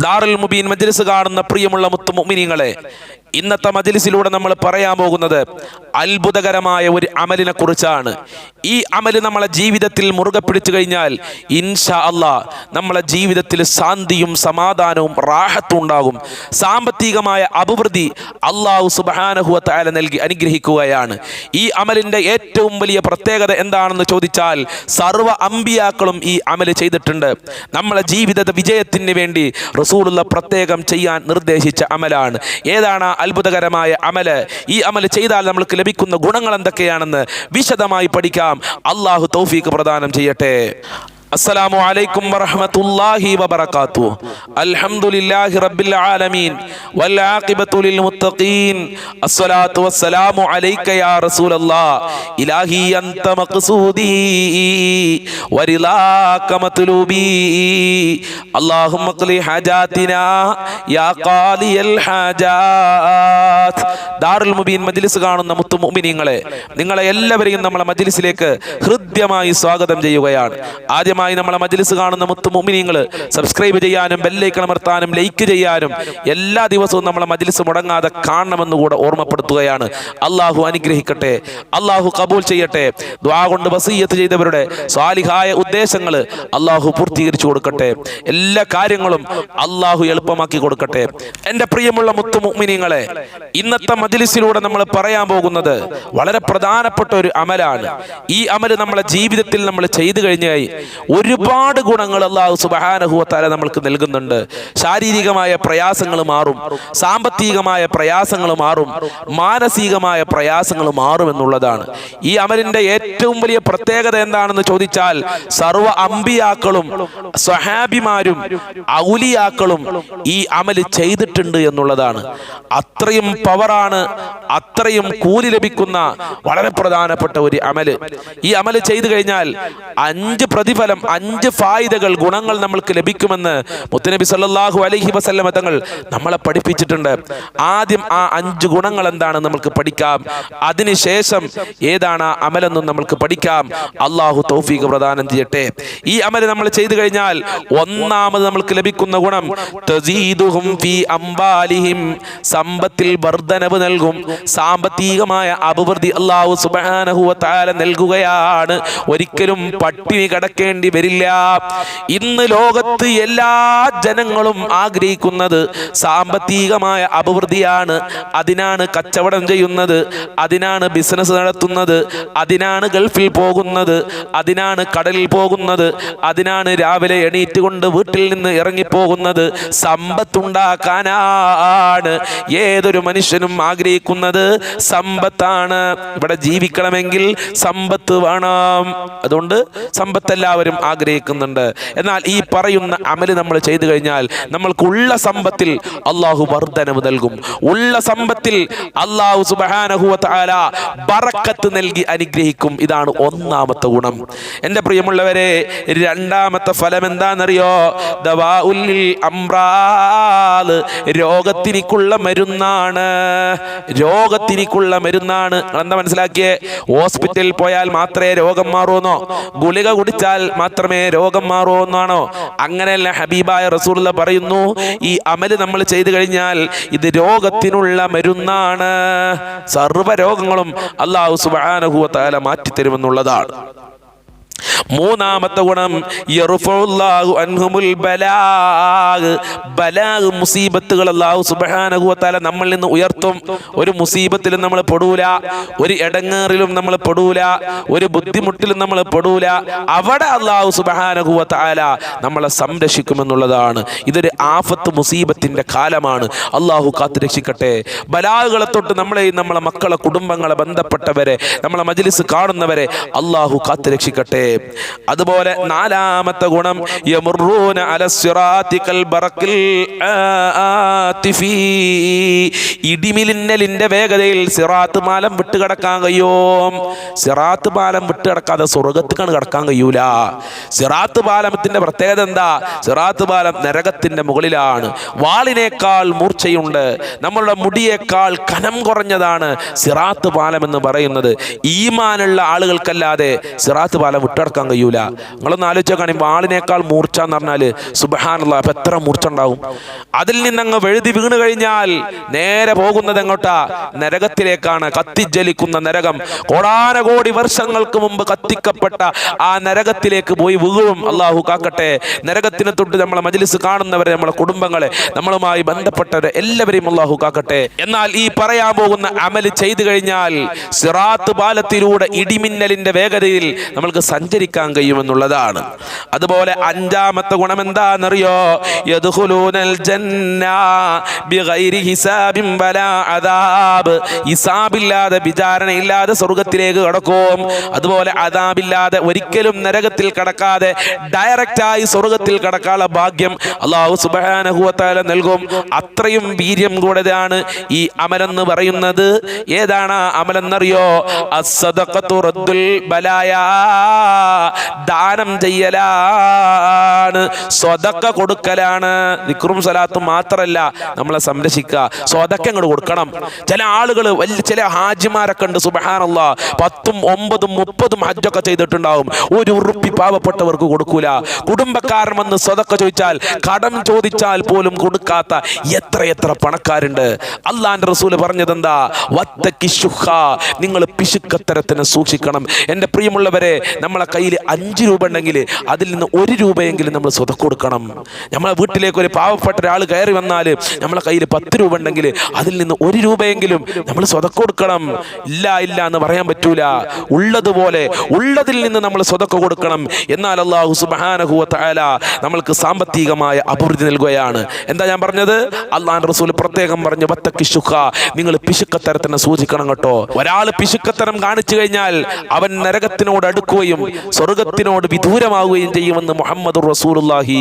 ദാറുൽ മുബീൻ മജ്ലിസ് കാണുന്ന പ്രിയമുള്ള മുത്തു മുഅ്മിനീങ്ങളെ ഇന്നത്തെ മജ്ലിസിലൂടെ നമ്മൾ പറയാൻ പോകുന്നത് അത്ഭുതകരമായ ഒരു അമലിനെ കുറിച്ചാണ്. ഈ അമൽ നമ്മളെ ജീവിതത്തിൽ മുറുകെ പിടിച്ചു കഴിഞ്ഞാൽ ഇൻഷാ അല്ലാ നമ്മളെ ജീവിതത്തിൽ ശാന്തിയും സമാധാനവും റാഹത്തും ഉണ്ടാകും. സാമ്പത്തികമായ അഭിവൃദ്ധി അള്ളാഹു തആല നൽകി അനുഗ്രഹിക്കുകയാണ്. ഈ അമലിന്റെ ഏറ്റവും വലിയ പ്രത്യേകത എന്താണെന്ന് ചോദിച്ചാൽ സർവ അമ്പിയാക്കളും ഈ അമൽ ചെയ്തിട്ടുണ്ട്. നമ്മളെ ജീവിത വിജയത്തിന് വേണ്ടി റസൂലുള്ള പ്രത്യേകം ചെയ്യാൻ നിർദ്ദേശിച്ച അമലാണ്. ഏതാണ് അത്ഭുതകരമായ അമൽ? ഈ അമൽ ചെയ്താൽ നമ്മൾക്ക് ലഭിക്കുന്ന ഗുണങ്ങൾ എന്തൊക്കെയാണെന്ന് വിശദമായി പഠിക്കാം. അള്ളാഹു തൗഫീക്ക് പ്രദാനം ചെയ്യട്ടെ. അസ്സലാമു അലൈക്കും വറഹ്മത്തുള്ളാഹി വബറകാതുഹു. അൽഹംദുലില്ലാഹി റബ്ബിൽ ആലമീൻ. വൽ ആഖിബത്തു ലിൽ മുത്തഖീൻ. അസ്സലാത്തു വസ്സലാമു അലൈക യാ റസൂലല്ലാഹ് ഇലാഹി അൻത മഖ്സൂദി. വരിലാക മത്ലൂബി. അല്ലാഹുമ്മ ഖ്ലി ഹാജാതിനാ യാ ഖാലിയൽ ഹാജാത്. ദാറുൽ മുബീൻ മജ്ലിസ് കാണുന്ന മുത്തു മുഅ്മിനീങ്ങളെ നിങ്ങളെ എല്ലാവരെയും നമ്മളെ മജ്ലിസിലേക്ക് ഹൃദ്യമായി സ്വാഗതം ചെയ്യുകയാണ്. ആദ്യം ആദ്യമായി നമ്മളെ മജ്ലിസ് കാണുന്ന മുത്തു മുഅ്മിനീങ്ങൾ സബ്സ്ക്രൈബ് ചെയ്യാനും ബെല്ലൈക്കൺ അമർത്താനും ലൈക്ക് ചെയ്യാനും എല്ലാ ദിവസവും നമ്മളെ മജ്ലിസ് മുടങ്ങാതെ കാണണമെന്ന് കൂടെ ഓർമ്മപ്പെടുത്തുകയാണ്. അള്ളാഹു അനുഗ്രഹിക്കട്ടെ അള്ളാഹു കബൂൽ ചെയ്യട്ടെ ദ്വാ കൊണ്ട് വസീയത്ത് ചെയ്തവരുടെ സ്വാലിഹായ ഉദ്ദേശങ്ങൾ അള്ളാഹു പൂർത്തീകരിച്ചു കൊടുക്കട്ടെ. എല്ലാ കാര്യങ്ങളും അള്ളാഹു എളുപ്പമാക്കി കൊടുക്കട്ടെ. എന്റെ പ്രിയമുള്ള മുത്തു മുഅ്മിനീങ്ങളെ ഇന്നത്തെ മജ്ലിസിലൂടെ നമ്മൾ പറയാൻ പോകുന്നത് വളരെ പ്രധാനപ്പെട്ട ഒരു അമലാണ്. ഈ അമൽ നമ്മളെ ജീവിതത്തിൽ നമ്മൾ ചെയ്തു കഴിഞ്ഞാൽ ഒരുപാട് ഗുണങ്ങൾ അള്ളാഹു സുബഹാനഹുവത്താല നമ്മൾക്ക് നൽകുന്നുണ്ട്. ശാരീരികമായ പ്രയാസങ്ങൾ മാറും. സാമ്പത്തികമായ പ്രയാസങ്ങൾ മാറും. മാനസികമായ പ്രയാസങ്ങൾ മാറും എന്നുള്ളതാണ്. ഈ അമലിന്റെ ഏറ്റവും വലിയ പ്രത്യേകത എന്താണെന്ന് ചോദിച്ചാൽ സർവ അമ്പിയാക്കളും സ്വഹാബിമാരും ഔലിയാക്കളും ഈ അമൽ ചെയ്തിട്ടുണ്ട് എന്നുള്ളതാണ്. അത്രയും പവറാണ് അത്രയും കൂലി ലഭിക്കുന്ന വളരെ പ്രധാനപ്പെട്ട ഒരു അമൽ. ഈ അമൽ ചെയ്തു കഴിഞ്ഞാൽ അഞ്ച് പ്രതിഫലം അഞ്ച് ഫായിദകൾ ഗുണങ്ങൾ നമ്മൾക്ക് ലഭിക്കുമെന്ന് മുത്തനബി സല്ലാഹു അലഹി വസല്ലമ തങ്ങൾ നമ്മളെ പഠിപ്പിച്ചിട്ടുണ്ട്. ആദ്യം ആ അഞ്ച് ഗുണങ്ങൾ എന്താണ് നമുക്ക് പഠിക്കാം. അതിനുശേഷം ഏതാണ് ആ അമലെന്നും നമ്മൾക്ക് പഠിക്കാം. അള്ളാഹു തൗഫീഖ് പ്രദാനം ചെയ്യട്ടെ. ഈ അമൽ നമ്മൾ ചെയ്തു കഴിഞ്ഞാൽ ഒന്നാമത് നമ്മൾക്ക് ലഭിക്കുന്ന ഗുണം തസീദുഹും ഫീ അംബാലിഹിം. സമ്പത്തിൽ വർധനവ് നൽകും. സാമ്പത്തികമായ അഭിവൃദ്ധി അള്ളാഹു സുബാനഹുവ താല നൽകുകയാണ്. ഒരിക്കലും പട്ടിണി കിടക്കേണ്ടി വരില്ല. ഇന്ന് ലോകത്ത് എല്ലാ ജനങ്ങളും ആഗ്രഹിക്കുന്നത് സാമ്പത്തികമായ അഭിവൃദ്ധിയാണ്. അതിനാണ് കച്ചവടം ചെയ്യുന്നത്. അതിനാണ് ബിസിനസ് നടത്തുന്നത്. അതിനാണ് ഗൾഫിൽ പോകുന്നത്. അതിനാണ് കടലിൽ പോകുന്നത്. അതിനാണ് രാവിലെ എണീറ്റ് കൊണ്ട് വീട്ടിൽ നിന്ന് ഇറങ്ങിപ്പോകുന്നത്. സമ്പത്തുണ്ടാക്കാനാണ് ഏതൊരു മനുഷ്യനും ആഗ്രഹിക്കുന്നത്. സമ്പത്താണ്. ഇവിടെ ജീവിക്കണമെങ്കിൽ സമ്പത്ത് വേണം. അതുകൊണ്ട് സമ്പത്ത് എല്ലാവരും ആഗ്രഹിക്കുന്നുണ്ട്. എന്നാൽ ഈ പറയുന്ന അമൽ നമ്മൾ ചെയ്തു കഴിഞ്ഞാൽ നമ്മൾക്കുള്ള സമ്പത്തിൽ അള്ളാഹു വർധനവ് നൽകും. ഉള്ള സമ്പത്തിൽ അള്ളാഹു സുബാനഹുല ബറക്കത്ത് നൽകി അനുഗ്രഹിക്കും. ഇതാണ് ഒന്നാമത്തെ ഗുണം. എന്റെ പ്രിയമുള്ളവരെ രണ്ടാമത്തെ ഫലം എന്താണെന്നറിയോ? ദവാ ഉല്ലിൽ അമ്രാൽ രോഗത്തിനിക്കുള്ള മരുന്നാണ്. രോഗത്തിനിക്കുള്ള മരുന്നാണ്. എന്താ മനസ്സിലാക്കിയേ? ഹോസ്പിറ്റലിൽ പോയാൽ മാത്രമേ രോഗം മാറുമെന്നോ ഗുളിക കുടിച്ചാൽ മാത്രമേ രോഗം മാറൂ എന്നാണോ? അങ്ങനെയല്ല ഹബീബായ റസൂലുള്ള പറയുന്നു ഈ അമൽ നമ്മൾ ചെയ്തു കഴിഞ്ഞാൽ ഇത് രോഗത്തിനുള്ള മരുന്നാണ്. സർവ രോഗങ്ങളും അള്ളാഹു സുബാനഹുവ താല മാറ്റിത്തരുമെന്നുള്ളതാണ്. മൂന്നാമത്തെ ഗുണം ബലാഗ് മുസീബത്തുകൾ അല്ലാഹു സുബ്ഹാനഹു വ നമ്മളിൽ നിന്ന് ഉയർത്തും. ഒരു മുസീബത്തിലും നമ്മൾ പെടൂല ഒരു ഇടങ്ങേറിലും നമ്മൾ പെടൂല ഒരു ബുദ്ധിമുട്ടിലും നമ്മൾ പെടൂല. അവിടെ അല്ലാഹു സുബ്ഹാനഹു വ നമ്മളെ സംരക്ഷിക്കുമെന്നുള്ളതാണ് ഇതൊരു ആഫത്ത് മുസീബത്തിന്റെ കാലമാണ്. അള്ളാഹു കാത്തു രക്ഷിക്കട്ടെ. ബലാഗുകളെ തൊട്ട് നമ്മളെയും നമ്മളെ മക്കളെ കുടുംബങ്ങളെ ബന്ധപ്പെട്ടവരെ നമ്മളെ മജ്ലിസ് കാണുന്നവരെ അള്ളാഹു കാത്തു രക്ഷിക്കട്ടെ. അതുപോലെ നാലാമത്തെ ഗുണം യമറുന. ഇടിമിലിന്നലിന്റെ വേഗതയിൽ സിറാത്ത് പാലം വിട്ട് കിടക്കാൻ കഴിയോ. സിറാത്ത് പാലം വിട്ട് കിടക്കാതെ സ്വർഗത്തിക്കാണ് കിടക്കാൻ കഴിയൂല. സിറാത്ത് പാലത്തിന്റെ പ്രത്യേകത എന്താ? സിറാത്ത് പാലം നരകത്തിന്റെ മുകളിലാണ്. വാളിനേക്കാൾ മൂർച്ചയുണ്ട്. നമ്മളുടെ മുടിയേക്കാൾ കനം കുറഞ്ഞതാണ് സിറാത്ത് പാലം എന്ന് പറയുന്നത്. ഈമാനുള്ള ആളുകൾക്കല്ലാതെ സിറാത്ത് പാലം വിട്ടടക്കാൻ കടക്കാൻ കഴിയൂല. നിങ്ങളൊന്ന് ആലോചിച്ചാൽ വാളിനേക്കാൾ മൂർച്ച എന്ന് പറഞ്ഞാൽ സുബഹാനുള്ള അപ്പം എത്ര മൂർച്ച ഉണ്ടാവും അതിൽ നിന്നങ്ങ് വെഴുതി വീണ് കഴിഞ്ഞാൽ നേരെ പോകുന്നത് എങ്ങോട്ടാ? നരകത്തിലേക്കാണ്. കത്തിജ്വലിക്കുന്ന നരകം. കോടാനകോടി വർഷങ്ങൾക്ക് മുമ്പ് കത്തിക്കപ്പെട്ട ആ നരകത്തിലേക്ക് പോയി വീഴും. അള്ളാഹു കാക്കട്ടെ. നരകത്തിനെ തൊട്ട് നമ്മളെ മജ്ലിസ് കാണുന്നവരെ നമ്മളെ കുടുംബങ്ങളെ നമ്മളുമായി ബന്ധപ്പെട്ടവരെ എല്ലാവരെയും അള്ളാഹു കാക്കട്ടെ. എന്നാൽ ഈ പറയാൻ പോകുന്ന അമൽ ചെയ്തു കഴിഞ്ഞാൽ സിറാത്ത് പാലത്തിലൂടെ ഇടിമിന്നലിന്റെ വേഗതയിൽ നമ്മൾക്ക് സഞ്ചരിക്കാൻ കഴിയുമെന്നുള്ളതാണ്. അതുപോലെ അഞ്ചാമത്തെ ഗുണം എന്താണെന്നറിയോ? ഹിസാബില്ലാതെ വിചാരണയില്ലാതെ സ്വർഗത്തിലേക്ക് കടക്കും. അതുപോലെ അതാബില്ലാതെ ഒരിക്കലും നരകത്തിൽ കടക്കാതെ ഡയറക്റ്റായി സ്വർഗത്തിൽ കടക്കാനുള്ള ഭാഗ്യം അള്ളാഹു സുബാനഹുവത്താല നൽകും. അത്രയും വീര്യം കൂടെയാണ് ഈ അമലെന്ന് പറയുന്നത്. ഏതാണ് ആ അമലെന്നറിയോ? അസ്സദഖത്തു റദ്ദുൽ ബലായ ദാനം ചെയ്യലാണ്. സ്വതക്ക കൊടുക്കലാണ്. നിക്റും സലാത്തും മാത്രല്ല നമ്മളെ സംരക്ഷിക്കുക. സ്വതക്ക അങ്ങോട്ട് കൊടുക്കണം. ചില ആളുകൾ വലിയ ചില ഹാജിമാരൊക്കെ ഉണ്ട് സുബഹാനല്ല. പത്തും ഒമ്പതും മുപ്പതും ഹജ്ജൊക്കെ ചെയ്തിട്ടുണ്ടാവും. ഒരു ഉറുപ്പി പാവപ്പെട്ടവർക്ക് കൊടുക്കൂല. കുടുംബക്കാരൻ വന്ന് സ്വതക്ക ചോദിച്ചാൽ കടം ചോദിച്ചാൽ പോലും കൊടുക്കാത്ത എത്ര എത്ര പണക്കാരുണ്ട്. അള്ളാന്റെ റസൂൽ പറഞ്ഞത് എന്താ നിങ്ങൾ പിശുക്കത്തരത്തിന് സൂക്ഷിക്കണം. എന്റെ പ്രിയമുള്ളവരെ നമ്മളെ കയ്യിൽ അഞ്ച് രൂപ ഉണ്ടെങ്കിൽ അതിൽ നിന്ന് ഒരു രൂപയെങ്കിലും നമ്മൾ സ്വതക്ക് കൊടുക്കണം. നമ്മളെ വീട്ടിലേക്ക് ഒരു പാവപ്പെട്ട ഒരാൾ കയറി വന്നാൽ നമ്മളെ കയ്യിൽ പത്ത് രൂപ ഉണ്ടെങ്കിൽ അതിൽ നിന്ന് ഒരു രൂപയെങ്കിലും നമ്മൾ സ്വതക്ക കൊടുക്കണം. ഇല്ല ഇല്ല എന്ന് പറയാൻ പറ്റൂല. ഉള്ളതുപോലെ ഉള്ളതിൽ നിന്ന് നമ്മൾ സ്വതക്ക കൊടുക്കണം. എന്നാൽ അള്ളാഹു സുബാനഹുല നമ്മൾക്ക് സാമ്പത്തികമായ അഭിവൃദ്ധി നൽകുകയാണ്. എന്താ ഞാൻ പറഞ്ഞത്? അള്ളാഹ് റസൂൽ പ്രത്യേകം പറഞ്ഞു വത്തക്കി ശുഖ. നിങ്ങൾ പിശുക്കത്തരത്തിനെ സൂചിക്കണം കേട്ടോ. ഒരാൾ പിശുക്കത്തരം കാണിച്ചു കഴിഞ്ഞാൽ അവൻ നരകത്തിനോട് അടുക്കുകയും സ്വർഗത്തിനോട് വിദൂരമാവുകയും ചെയ്യുമെന്ന് മുഹമ്മദ് റസൂലുള്ളാഹി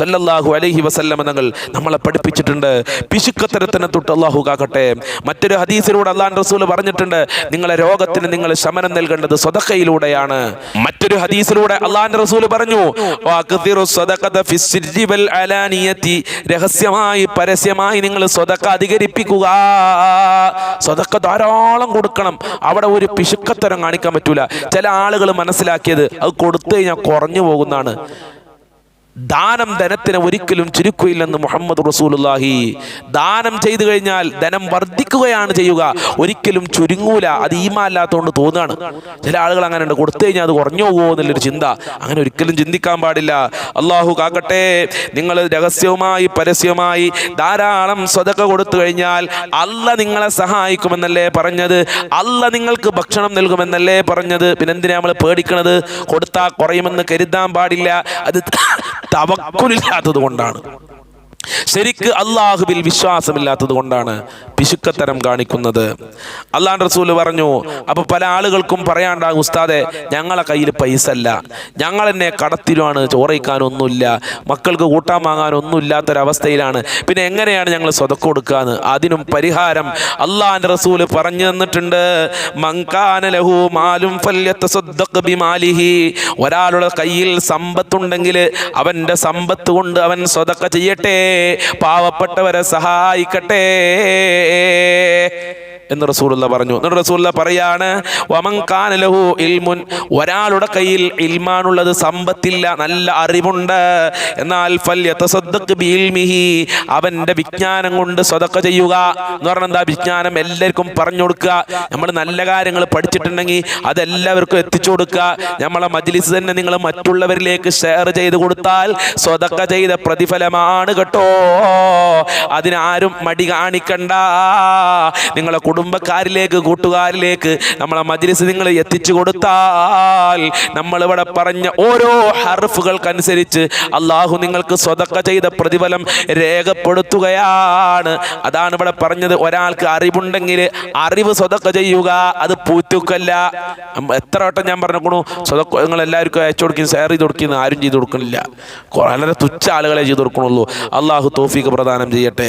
സല്ലല്ലാഹു അലൈഹി വസല്ലമ തങ്ങൾ നമ്മളെ പഠിപ്പിച്ചിട്ടുണ്ട്. പിശുക്കത്തരത്തിനെ തൊട്ട് അള്ളാഹു കാക്കട്ടെ. മറ്റൊരു ഹദീസിലൂടെ അള്ളാഹ് റസൂൽ പറഞ്ഞിട്ടുണ്ട്. നിങ്ങളെ രോഗത്തിന് നിങ്ങൾ ശമനം നൽകേണ്ടത് സ്വതക്കയിലൂടെയാണ് മറ്റൊരു ഹദീസിലൂടെ അള്ളാഹ് റസൂൽ പറഞ്ഞു. രഹസ്യമായി പരസ്യമായി നിങ്ങൾ സ്വതക്ക അധികരിപ്പിക്കുക. സ്വതക്ക ധാരാളം കൊടുക്കണം. അവിടെ ഒരു പിശുക്കത്തരം കാണിക്കാൻ പറ്റൂല. ചില ആളുകൾ മനസ്സിലാക്കിയത് അത് കൊടുത്തു കഴിഞ്ഞാൽ കുറഞ്ഞു പോകുന്നതാണ് ദാനം ധനത്തിന് ഒരിക്കലും ചുരുക്കുകയില്ലെന്ന് മുഹമ്മദ് റസൂലുള്ളാഹി. ദാനം ചെയ്തു കഴിഞ്ഞാൽ ധനം വർദ്ധിക്കുകയാണ് ചെയ്യുക. ഒരിക്കലും ചുരുങ്ങൂല. അത് ഈമല്ലാത്തതുകൊണ്ട് തോന്നുകയാണ് ചില ആളുകൾ അങ്ങനെ ഉണ്ട്. കൊടുത്തു കഴിഞ്ഞാൽ അത് കുറഞ്ഞു പോകുമോ എന്നുള്ളൊരു ചിന്ത. അങ്ങനെ ഒരിക്കലും ചിന്തിക്കാൻ പാടില്ല. അള്ളാഹു കാക്കട്ടെ നിങ്ങൾ രഹസ്യവുമായി പരസ്യവുമായി ധാരാളം സ്വതക്ക കൊടുത്തു കഴിഞ്ഞാൽ അല്ല നിങ്ങളെ സഹായിക്കുമെന്നല്ലേ പറഞ്ഞത്? അല്ല നിങ്ങൾക്ക് ഭക്ഷണം നൽകുമെന്നല്ലേ പറഞ്ഞത്? പിന്നെന്തിനാ നമ്മൾ പേടിക്കണത്? കൊടുത്താൽ കുറയുമെന്ന് കരുതാൻ പാടില്ല. അത് തവക്കുലില്ലാത്തത് കൊണ്ടാണ്. ശരിക്ക് അള്ളാഹുവിൽ വിശ്വാസമില്ലാത്തത് കൊണ്ടാണ് പിശുക്കത്തരം കാണിക്കുന്നത്. അള്ളാൻ റസൂൽ പറഞ്ഞു അപ്പൊ പല ആളുകൾക്കും പറയാണ്ടാകും ഉസ്താദെ ഞങ്ങളെ കയ്യിൽ പൈസ അല്ല ഞങ്ങൾ എന്നെ കടത്തിലുമാണ് ചോറയിക്കാനൊന്നുമില്ല. മക്കൾക്ക് കൂട്ടാൻ വാങ്ങാനൊന്നും ഇല്ലാത്തൊരവസ്ഥയിലാണ് പിന്നെ എങ്ങനെയാണ് ഞങ്ങൾ സ്വതക്ക കൊടുക്കാന്ന്? അതിനും പരിഹാരം അള്ളാൻ റസൂൽ പറഞ്ഞു തന്നിട്ടുണ്ട്. ഒരാളുടെ കയ്യിൽ സമ്പത്തുണ്ടെങ്കിൽ അവന്റെ സമ്പത്ത് കൊണ്ട് അവൻ സ്വതക്ക ചെയ്യട്ടെ. പാവപ്പെട്ടവരെ സഹായിക്കട്ടെ. എന്ന് റസൂലുള്ള പറഞ്ഞു. എന്നിട്ട് റസൂലുള്ള പറയാണ് ലഹു ഇൽമുൻ ഒരാളുടെ കയ്യിൽ ഇൽമാനുള്ളത് സമ്പത്തില്ല നല്ല അറിവുണ്ട്. എന്നാൽ അവന്റെ വിജ്ഞാനം കൊണ്ട് സ്വതക്ക ചെയ്യുക എന്ന് പറഞ്ഞാൽ എന്താ? വിജ്ഞാനം എല്ലാവർക്കും പറഞ്ഞു കൊടുക്കുക. നമ്മൾ നല്ല കാര്യങ്ങൾ പഠിച്ചിട്ടുണ്ടെങ്കിൽ അതെല്ലാവർക്കും എത്തിച്ചു കൊടുക്കുക. നമ്മളെ മജ്ലിസ് തന്നെ നിങ്ങൾ മറ്റുള്ളവരിലേക്ക് ഷെയർ ചെയ്ത് കൊടുത്താൽ സ്വതക്ക ചെയ്ത പ്രതിഫലമാണ് കേട്ടോ. അതിനാരും മടി കാണിക്കണ്ട. നിങ്ങളെ കുടുംബക്കാരിലേക്ക് കൂട്ടുകാരിലേക്ക് നമ്മളെ മജ്ലിസ് നിങ്ങൾ എത്തിച്ചു കൊടുത്താൽ നമ്മളിവിടെ പറഞ്ഞ ഓരോ ഹർഫുകൾക്കനുസരിച്ച് അള്ളാഹു നിങ്ങൾക്ക് സ്വതക്ക ചെയ്ത പ്രതിഫലം രേഖപ്പെടുത്തുകയാണ്. അതാണ് ഇവിടെ പറഞ്ഞത്. ഒരാൾക്ക് അറിവുണ്ടെങ്കിൽ അറിവ് സ്വതക്ക ചെയ്യുക അത് പൂത്തുക്കല്ല എത്ര വട്ടം ഞാൻ പറഞ്ഞു സ്വതക്ക നിങ്ങൾ എല്ലാവർക്കും അയച്ചു കൊടുക്കും ഷെയർ ചെയ്ത് കൊടുക്കുന്നു ആരും ചെയ്ത് കൊടുക്കുന്നില്ല വളരെ തുച്ഛ ആളുകളെ ചെയ്ത് കൊടുക്കണുള്ളൂ. അള്ളാഹു തോഫീക്ക് പ്രദാനം ചെയ്യട്ടെ.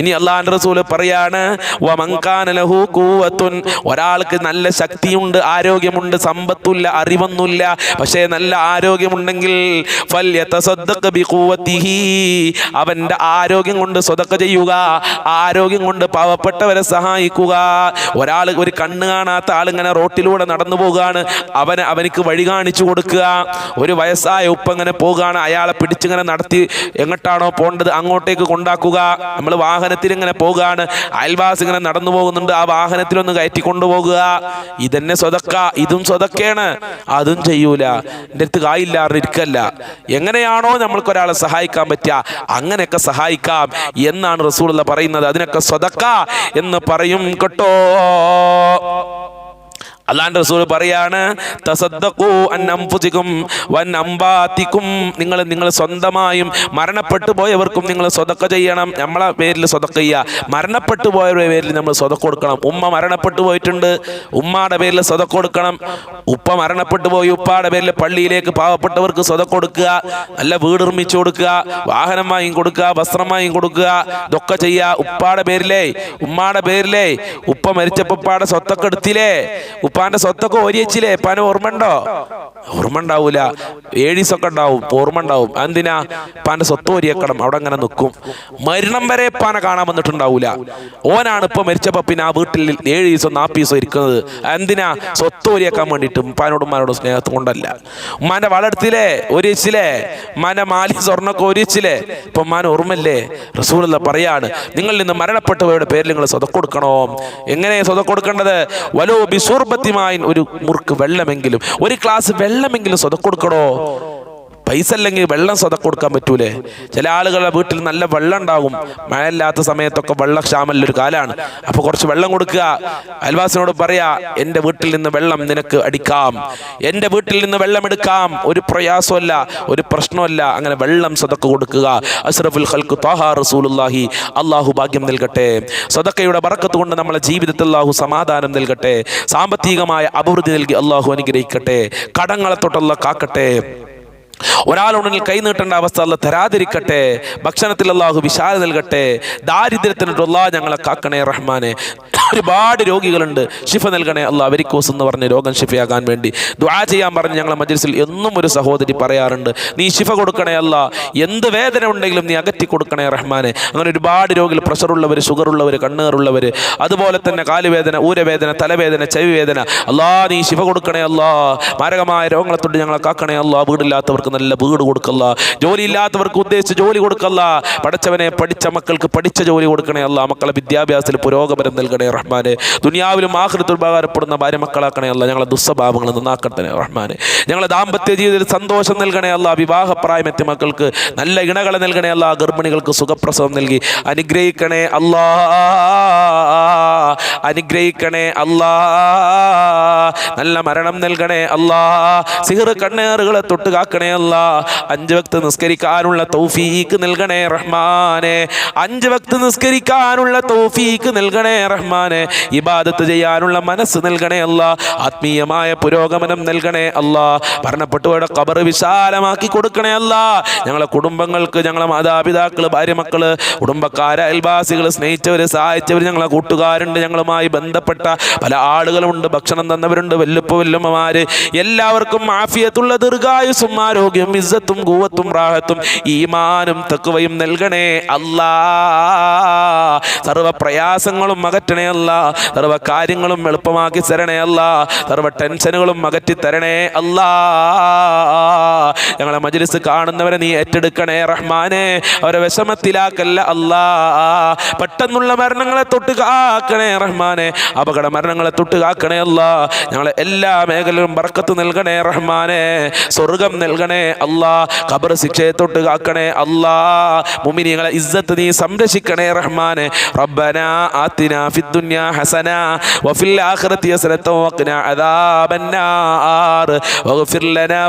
ഇനി അള്ളാഹിന്റെ റസൂൽ പറയാണ് വമങ്കാന ഒരാൾക്ക് നല്ല ശക്തിയുണ്ട് ആരോഗ്യമുണ്ട് സമ്പത്തുല്ല അറിവൊന്നുമില്ല. പക്ഷേ നല്ല ആരോഗ്യമുണ്ടെങ്കിൽ അവന്റെ ആരോഗ്യം കൊണ്ട് സ്വതക്ക ചെയ്യുക ആരോഗ്യം കൊണ്ട് പാവപ്പെട്ടവരെ സഹായിക്കുക. ഒരാൾ ഒരു കണ്ണ് കാണാത്ത ആളിങ്ങനെ റോട്ടിലൂടെ നടന്നു പോകുകയാണ് അവന് അവനിക്ക് വഴി കാണിച്ചു കൊടുക്കുക. ഒരു വയസ്സായ ഉപ്പ ഇങ്ങനെ പോകുകയാണ് അയാളെ പിടിച്ചിങ്ങനെ നടത്തി എങ്ങോട്ടാണോ പോകേണ്ടത് അങ്ങോട്ടേക്ക് കൊണ്ടാക്കുക. നമ്മൾ വാഹനത്തിൽ ഇങ്ങനെ പോകുകയാണ് അയൽവാസി ഇങ്ങനെ നടന്നു പോകുന്നുണ്ട് ആ വാഹനത്തിലൊന്ന് കയറ്റി കൊണ്ടുപോകുക. ഇതന്നെ സ്വതക്ക ഇതും സ്വതക്കയാണ് അതും ചെയ്യൂല. എന്റെ അടുത്ത് കായില്ലാറ് ഇരിക്കല്ല എങ്ങനെയാണോ നമ്മൾക്ക് ഒരാളെ സഹായിക്കാൻ പറ്റുക. അങ്ങനെയൊക്കെ സഹായിക്കാം എന്നാണ് റസൂൾ പറയുന്നത്. അതിനൊക്കെ സ്വതക്ക എന്ന് പറയും കേട്ടോ. അല്ലാണ്ട് റസൂൽ പറയാണ് നിങ്ങൾ നിങ്ങൾ സ്വന്തമായും മരണപ്പെട്ടു പോയവർക്കും നിങ്ങൾ സ്വതക്ക ചെയ്യണം. നമ്മളെ പേരിൽ സ്വതക്ക ചെയ്യുക മരണപ്പെട്ടു പോയവരുടെ പേരിൽ നമ്മൾ സ്വതക്ക കൊടുക്കണം. ഉമ്മ മരണപ്പെട്ടു പോയിട്ടുണ്ട് ഉമ്മയുടെ പേരിൽ സ്വതക്ക കൊടുക്കണം. ഉപ്പ മരണപ്പെട്ടു പോയി ഉപ്പാടെ പേരിൽ പള്ളിയിലേക്ക് പാവപ്പെട്ടവർക്ക് സ്വതക്ക കൊടുക്കുക. നല്ല വീട് നിർമ്മിച്ചു കൊടുക്കുക വാഹനം വാങ്ങി കൊടുക്കുക വസ്ത്രം വാങ്ങി കൊടുക്കുക ഇതൊക്കെ ചെയ്യുക. ഉപ്പാടെ പേരിലേ ഉമ്മാടെ പേരിലേ ഉപ്പ മരിച്ചപ്പോ ഉപ്പയുടെ സ്വത്തൊക്കെ എടുത്തില്ലേ? ഉപ്പാന്റെ സ്വത്തൊക്കെ ഓരിയച്ചില്ലേ ഉപ്പാന് ഓർമ്മ ഉണ്ടോ? ഓർമ്മ ഉണ്ടാവൂല. ഏഴീസൊക്കെ ഉണ്ടാവും. ഓർമ്മ ഉണ്ടാവും. എന്തിനാ ഉപ്പാന്റെ സ്വത്ത് ഓരിയക്കണം അവിടെ അങ്ങനെ നിൽക്കും. മരണം വരെ ഉപ്പാനെ കാണാൻ വന്നിട്ടുണ്ടാവൂല. ഓനാണ് ഇപ്പൊ മരിച്ചപ്പോ പിന്നെ ആ വീട്ടിൽ ഏഴ് ദിവസം നാപ്പ് ദിവസം ഇരിക്കുന്നത്. എന്തിനാ സ്വത്ത് ഓരിയാക്കാൻ വേണ്ടിയിട്ട് ഉപ്പാനോടും ഉമ്മാനോടും സ്നേഹത്തും കൊണ്ടല്ല. ഉമ്മാന്റെ വളർത്തിലേ ഒരിച്ചില്ലേ ഉമ്മാന്റെ മാലി സ്വർണൊക്കെ ഒരിച്ചില്ലേ ഇപ്പൊ ഉമ്മാൻ ഓർമ്മല്ലേ റസൂലുള്ള പറയാണ്. നിങ്ങളിൽ നിന്ന് മരണപ്പെട്ടവരുടെ പേരിൽ നിങ്ങൾ സ്വതം കൊടുക്കണോ? എങ്ങനെ വലോ ബിസൂർബത്തിമായി ഒരു മുറുക്ക് വെള്ളമെങ്കിലും ഒരു ഗ്ലാസ് വെള്ളമെങ്കിലും സ്വതം കൊടുക്കണോ? പൈസ അല്ലെങ്കിൽ വെള്ളം സ്വതം കൊടുക്കാൻ പറ്റൂലേ? ചില ആളുകളുടെ വീട്ടിൽ നല്ല വെള്ളം ഉണ്ടാകും. മഴയില്ലാത്ത സമയത്തൊക്കെ വെള്ളക്ഷാമല്ലൊരു കാലാണ്. അപ്പൊ കുറച്ച് വെള്ളം കൊടുക്കുക. അയൽവാസിനോട് പറയാ എന്റെ വീട്ടിൽ നിന്ന് വെള്ളം നിനക്ക് അടിക്കാം. എന്റെ വീട്ടിൽ നിന്ന് വെള്ളം എടുക്കാം. ഒരു പ്രയാസമല്ല ഒരു പ്രശ്നമല്ല. അങ്ങനെ വെള്ളം സ്വതക്ക് കൊടുക്കുക. അഷ്റഫുൽ ഖൽക്ക് താഹാ റസൂലുള്ളാഹി. അള്ളാഹു ഭാഗ്യം നൽകട്ടെ. സ്വതക്കയുടെ ബറക്കത്ത് കൊണ്ട് നമ്മളെ ജീവിതത്തിൽ അള്ളാഹു സമാധാനം നൽകട്ടെ. സാമ്പത്തികമായ അഭിവൃദ്ധി നൽകി അള്ളാഹു അനുഗ്രഹിക്കട്ടെ. കടങ്ങളെ തൊട്ടുള്ള കാക്കട്ടെ. ഒരാളുണ്ടെങ്കിൽ കൈ നീട്ടേണ്ട അവസ്ഥ അല്ല തരാതിരിക്കട്ടെ. ഭക്ഷണത്തിൽ അള്ളാഹു വിശാല നൽകട്ടെ. ദാരിദ്ര്യത്തിനുള്ള ഞങ്ങളെ കാക്കണേ റഹ്മാനെ. ഒരുപാട് രോഗികളുണ്ട്. ഷിഫ നൽകണേ അല്ല അവരിക്കോസ് എന്ന് പറഞ്ഞ് രോഗം ഷിഫയാകാൻ വേണ്ടി. ദ്വാ ചെയ്യാൻ പറഞ്ഞ് ഞങ്ങളെ മജ്ലിസിൽ എന്നും ഒരു സഹോദരി പറയാറുണ്ട്. നീ ഷിഫ കൊടുക്കണേ അല്ല എന്ത് വേദന ഉണ്ടെങ്കിലും നീ അകറ്റി കൊടുക്കണേ റഹ്മാനെ. അങ്ങനെ ഒരുപാട് രോഗികൾ പ്രഷറുള്ളവർ ഷുഗറുള്ളവർ കണ്ണേറുള്ളവർ അതുപോലെ തന്നെ കാലുവേദന ഊരവേദന തലവേദന ചെവി വേദന അല്ലാ നീ ശിവ കൊടുക്കണേ അല്ലാ മാരകമായ രോഗങ്ങളെ തൊട്ട് ഞങ്ങളെ കാക്കണേ അല്ലാ വീടില്ലാത്തവർക്ക് നല്ല വീട് കൊടുക്കല്ല. ജോലി ഇല്ലാത്തവർക്ക് ഉദ്ദേശിച്ച് ജോലി കൊടുക്കല്ല. പഠിച്ചവനെ പഠിച്ച മക്കൾക്ക് പഠിച്ച ജോലി കൊടുക്കണേ അല്ല. മക്കളെ വിദ്യാഭ്യാസത്തിൽ പുരോഗമനം നൽകണേ റഹ്മാനെ. ദുനിയാവിലും ആഹൃത്തിൽ ഉപകാരപ്പെടുന്ന ഭാര്യ മക്കളാക്കണേ അല്ല. ഞങ്ങളെ ദുസ്വഭാവങ്ങൾ നന്നാക്കട്ടെ റഹ്മാനെ. ഞങ്ങളെ ദാമ്പത്യ ജീവിതത്തിൽ സന്തോഷം നൽകണേ അല്ല. വിവാഹപ്രായമെത്തിയ മക്കൾക്ക് നല്ല ഇണകളെ നൽകണേ അല്ല. ഗർഭിണികൾക്ക് സുഖപ്രസവം നൽകി. അനുഗ്രഹിക്കണേ അല്ലാ. അനുഗ്രഹിക്കണേ അല്ലാ. നല്ല മരണം നൽകണേ അല്ലാ. സിഹർ കണ്ണേറുകളെ തൊട്ട് കാക്കണേ അല്ല അഞ്ച് വക്ത് നിസ്കരിക്കാനുള്ള തൗഫീക്ക് നൽകണേ റഹ്മാനെ. അഞ്ച് വക്ത് നിസ്കരിക്കാനുള്ള തൗഫീക്ക് നൽകണേ റഹ്മാനെ. ഇബാദത്ത് ചെയ്യാനുള്ള മനസ്സ് നൽകണേ അല്ല ആത്മീയമായ പുരോഗമനം നൽകണേ അല്ല മരണപ്പെട്ടവരുടെ കബർ വിശാലമാക്കി കൊടുക്കണേ അല്ല ഞങ്ങളെ കുടുംബങ്ങൾക്ക് ഞങ്ങളെ മാതാപിതാക്കൾ ഭാര്യ മക്കൾ കുടുംബക്കാര് അയൽവാസികൾ സ്നേഹിച്ചവര് സഹായിച്ചവര് ഞങ്ങളെ കൂട്ടുകാരുണ്ട് ഞങ്ങളുമായി ബന്ധപ്പെട്ട പല ആളുകളുണ്ട് ഭക്ഷണം തന്നവരുണ്ട് വല്ലുപ്പ വല്ലുമ്മമാര്. എല്ലാവർക്കും ആഫിയത്തുള്ള ദീർഘായുസും ആരോഗ്യം ഇസ്സത്തും കൂവത്തും റാഹത്തും ഈമാനും തക്കുവയും നൽകണേ അല്ലാ. സർവ പ്രയാസങ്ങളും അകറ്റണേ അല്ല. സർവ കാര്യങ്ങളും എളുപ്പമാക്കി തരണേ അല്ല. സർവ ടെൻഷനുകളും അകറ്റി തരണേ അല്ലാ. ഞങ്ങളെ മജ്ലിസ് കാണുന്നവരെ നീ ഏറ്റെടുക്കണേ റഹ്മാനെ. അവരെ വിഷമത്തിലാക്കല്ല അല്ലാ. പെട്ടെന്നുള്ള മരണങ്ങളെ തൊട്ട് കാക്കണേ റഹ്മാനെ. അപകട മരണങ്ങളെ തൊട്ട് കാക്കണേ അല്ല. ഞങ്ങളെ എല്ലാ മേഖലയിലും ബർക്കത്ത് നൽകണേ റഹ്മാനെ. സ്വർഗം നൽകണേ അല്ലാ. ഖബർ ശിക്ഷയെ തൊട്ട് കാക്കണേ അല്ലാ. മുമിനിങ്ങളെ ഇസ്സത്ത് നീ സംരക്ഷിക്കണേ റഹ്മാനെ. റബ്ബന ആത്തിന ഫിദ്ദുന്യ ഹസന. വഫിൽ ആഖിറതി ഹസനത വഖിന അദാബന്നാർ. വഗ്ഫിർ ലനാ